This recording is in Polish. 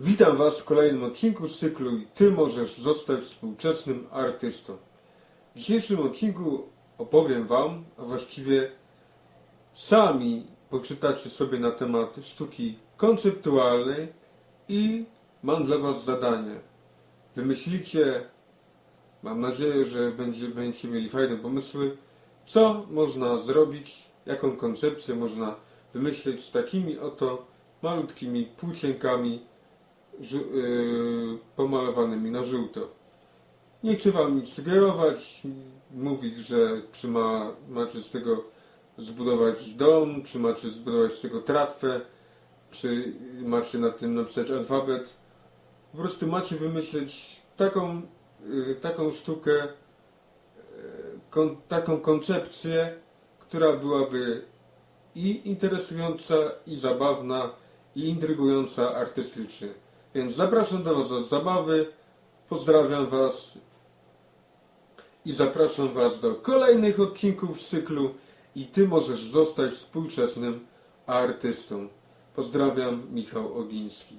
Witam Was w kolejnym odcinku z cyklu Ty możesz zostać współczesnym artystą. W dzisiejszym odcinku opowiem Wam, a właściwie sami poczytacie sobie na temat sztuki konceptualnej i mam dla Was zadanie. Wymyślicie, mam nadzieję, że będzie, będziecie mieli fajne pomysły, co można zrobić, jaką koncepcję można wymyślić z takimi oto malutkimi płócienkami yy, pomalowanymi na żółto. Nie chcę wam nic sugerować, mówić, że czy ma, macie z tego zbudować dom, czy macie zbudować z tego tratwę, czy macie na tym napisać alfabet. Po prostu macie wymyśleć taką, yy, taką sztukę, yy, kon, taką koncepcję, która byłaby i interesująca, i zabawna, i intrygująca artystycznie. Więc zapraszam do Was zabawy, pozdrawiam Was i zapraszam Was do kolejnych odcinków z cyklu i Ty możesz zostać współczesnym artystą. Pozdrawiam, Michał Ogiński.